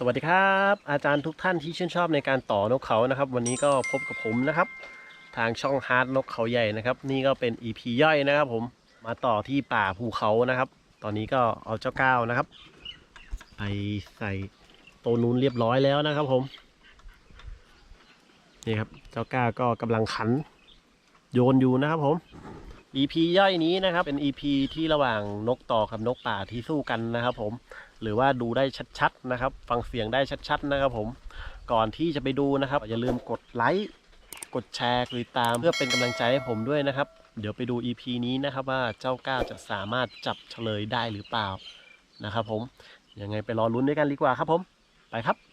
สวัสดีครับ อาจารย์ทุกท่านที่ชื่นชอบในการต่อนกเขานะครับ วันนี้ก็พบกับผมนะครับ ทางช่องฮาร์ดนกเขาใหญ่นะครับ นี่ก็เป็น EP ย่อยนะครับผมมาต่อที่ป่าภูเขานะครับ ตอนนี้ก็เอาเจ้าก้าวนะครับ ไปใส่โตวนูนเรียบร้อยแล้วนะครับผมนี่ครับเจ้าก้าวก็กำลังขันโยนอยู่นะครับผม EP ย่อยนี้นะครับ เป็น EP ที่ระหว่างนกต่อกับนกป่าที่สู้กันนะครับ ผม หรือว่าดูได้ชัดๆนะครับ ฟังเสียงได้ชัดๆนะครับ ผม ก่อนที่จะไปดูนะครับ อย่าลืมกดไลค์กดแชร์กดติดตามเพื่อเป็นกำลังใจให้ผมด้วยนะครับ เดี๋ยวไปดู EP นี้นะครับว่าเจ้าก้าวจะสามารถจับเฉลยได้หรือเปล่านะครับ ผมยังไงไปรอลุ้นด้วยกันดีกว่าครับผม ไปครับ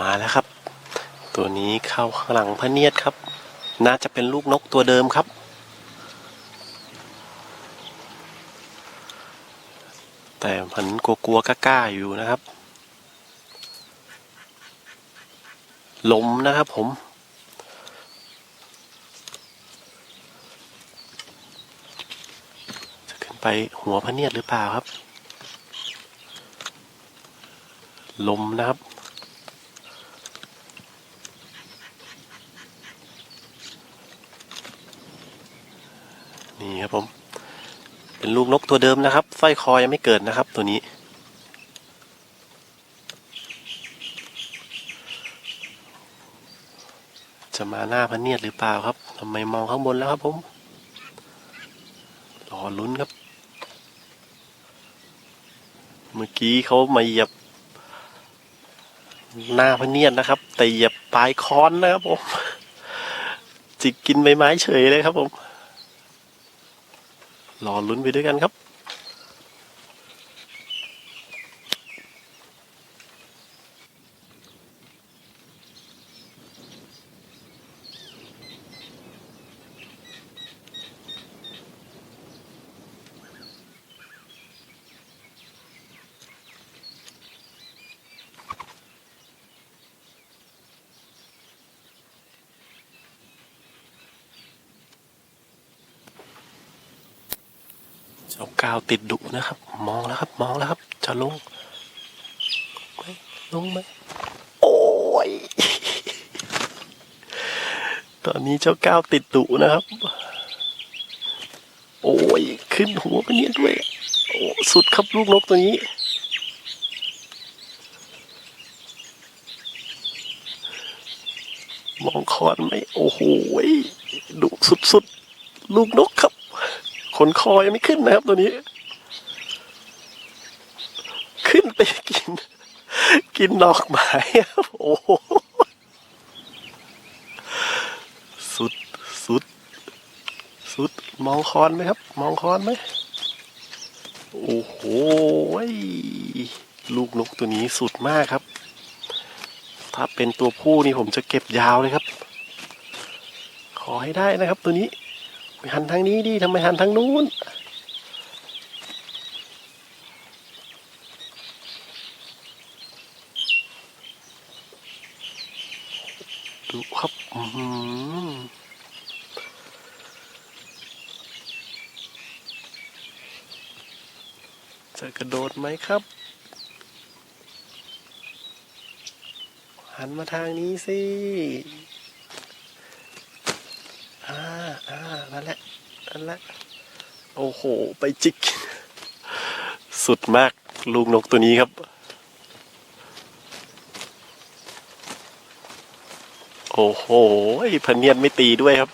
มาแล้วครับ ตัวนี้เข้าข้างหลังพระเนียดครับ น่าจะเป็นลูกนกตัวเดิมครับ แต่มันกลัวๆกล้าๆอยู่นะครับลมนะครับผม จะขึ้นไปหัวพระเนียดหรือเปล่าครับ ลมนะครับ นี่ครับผม เป็นลูกนกตัวเดิมนะครับสร้อยคอยังไม่เกิดนะครับ ตัวนี้ จะมาหน้าพระเนียดหรือเปล่าครับทำไมมองข้างบนแล้วครับผมรอลุ้นครับ เมื่อกี้เขามาเหยียบ หน้าพระเนียดนะครับ แต่เหยียบปลายค้อนนะครับผมจิกกินใบไม้เฉยเลยครับผม รอลุ้นไปด้วยกันครับ เจ้าก้าวติดดุนะครับ มองแล้วครับ มองแล้วครับ จะลงไหมลงไหมโอ้ยตอนนี้เจ้าก้าวติดดุนะครับ โอ้ยขึ้นหัวมันเนี่ยด้วย โอ้สุดครับลูกนกตัวนี้ มองคอนไหมโอ้โหดุสุดๆ ลูกนกครับ นคอยังไม่ขึ้นนะครับ ตัวนี้ ขึ้นไปกิน กินดอกไม้ครับโอ้โหสุดสุด สุดมองคอนไหมครับ มองคอนไหมโอ้โหลูกนกตัวนี้สุดมากครับ ถ้าเป็นตัวผู้นี่ผมจะเก็บยาวเลยครับ ขอให้ได้นะครับตัวนี้ หันทางนี้ดิทำไมหันทางนู้น ดูครับจะกระโดดไหมครับ หันมาทางนี้สิ อ่า อ่า นั่นแหละนั่นแหละโอ้โห ไปจิก สุดมากลูกนกตัวนี้ครับโอ้โหพันเนียนไม่ตีด้วยครับ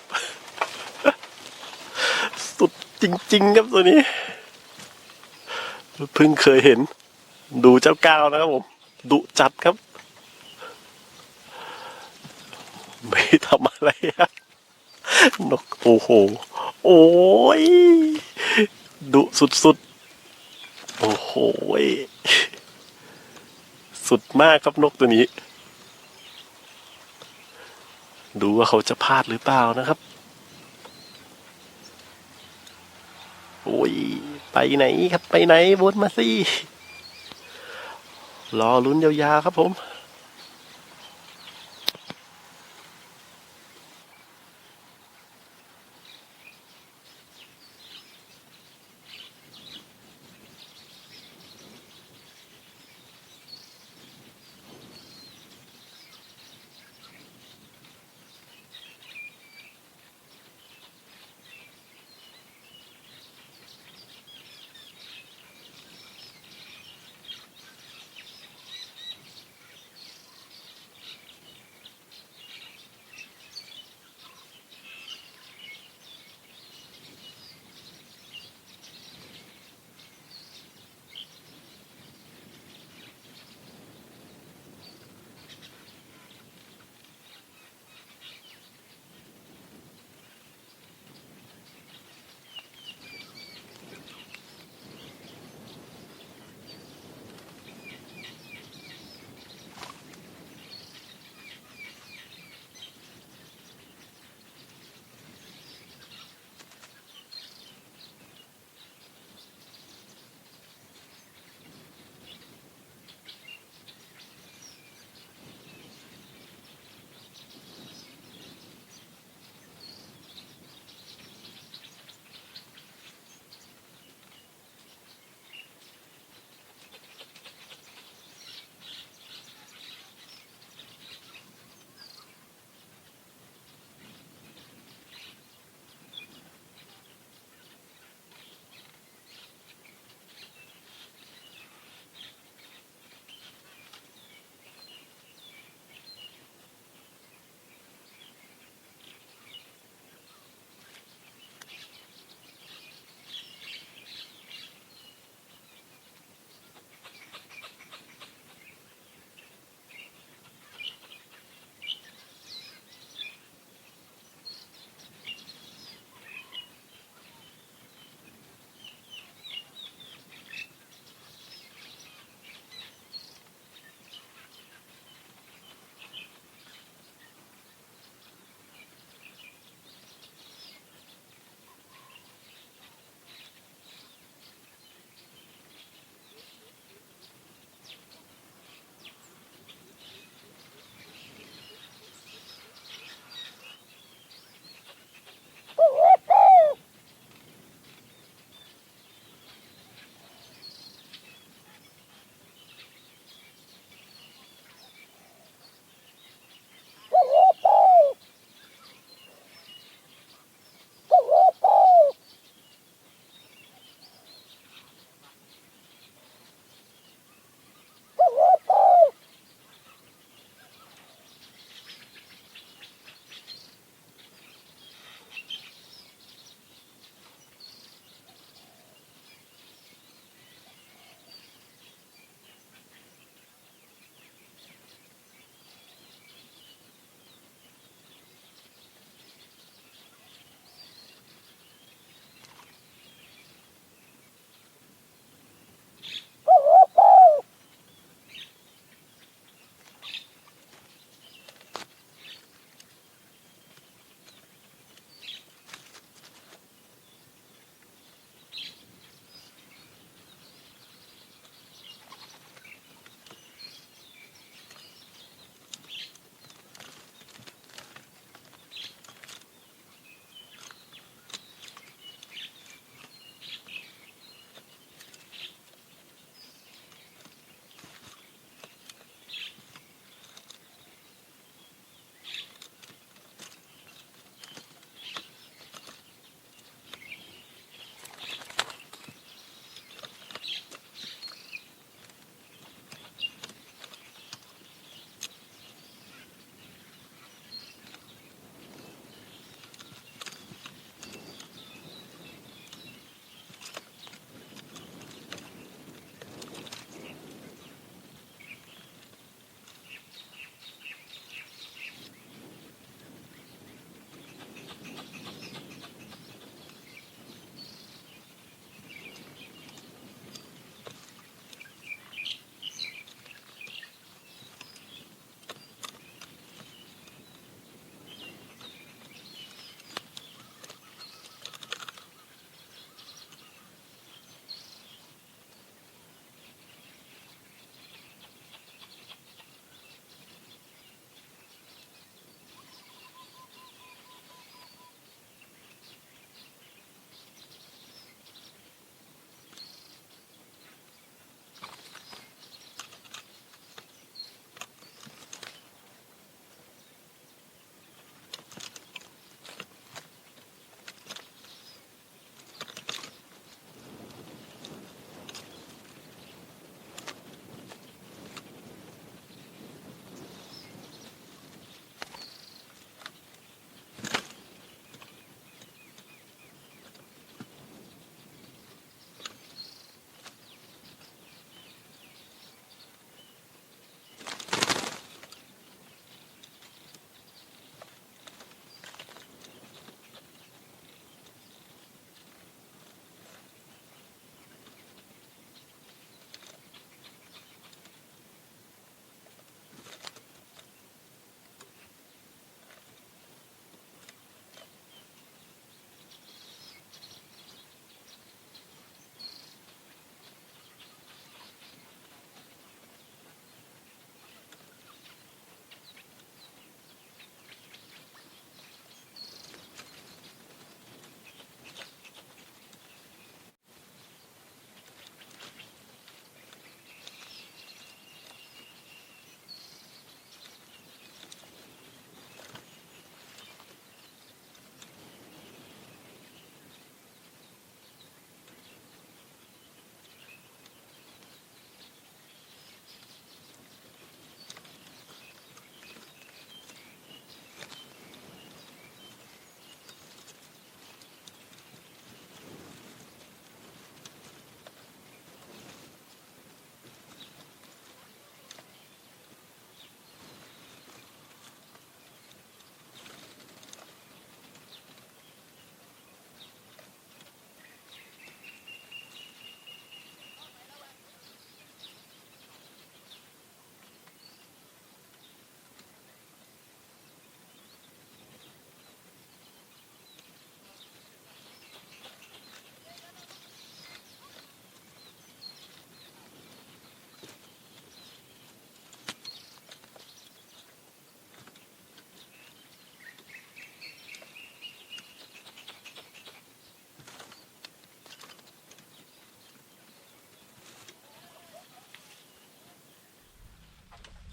สุดจริง ๆ ครับตัวนี้ เพิ่งเคยเห็น ดูเจ้าก้าวนะครับผม ดุจัดครับ ไม่ทำอะไรครับ นกโอ้โห โอ้ย ดุสุดๆ โอ้โห สุดมากครับนกตัวนี้ ดูว่าเขาจะพลาดหรือเปล่านะครับ โอ้ย ไปไหนครับ ไปไหนบนมาสิ รอลุ้นยาวๆครับผม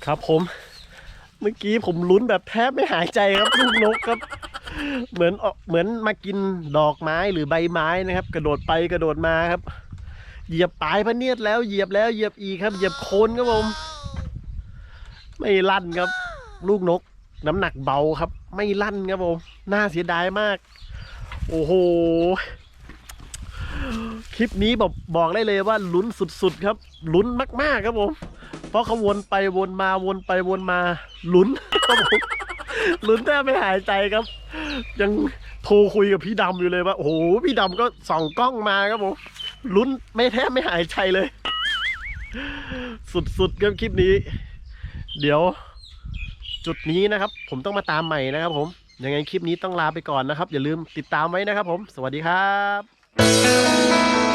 ครับผม เมื่อกี้ผมลุ้นแบบแทบไม่หายใจครับลูกนกครับ เหมือนออกเหมือนมากินดอกไม้หรือใบไม้นะครับ กระโดดไปกระโดดมาครับ เหยียบปลายพระเนียดแล้วเหยียบแล้วเหยียบอีกครับ เหยียบโคนครับผม ไม่ลั่นครับ ลูกนก น้ำหนักเบาครับ ไม่ลั่นครับผมน่าเสียดายมาก โอ้โหคลิปนี้บอกบอกได้เลยว่าลุ้นสุดๆครับลุ้นมากๆครับผม เพราะเขาวนไปวนมาวนไปวนมาลุ้นครับผมลุ้นแทบไม่หายใจครับ ยังโทรคุยกับพี่ดำอยู่เลยว่าโอ้โหพี่ดำก็ส่องกล้องมาครับผมลุ้นไม่แทบไม่หายใจเลย สุดๆครับคลิปนี้ เดี๋ยวจุดนี้นะครับ ผมต้องมาตามใหม่นะครับผมยังไงคลิปนี้ต้องลาไปก่อนนะครับ อย่าลืมติดตามไว้นะครับผม สวัสดีครับ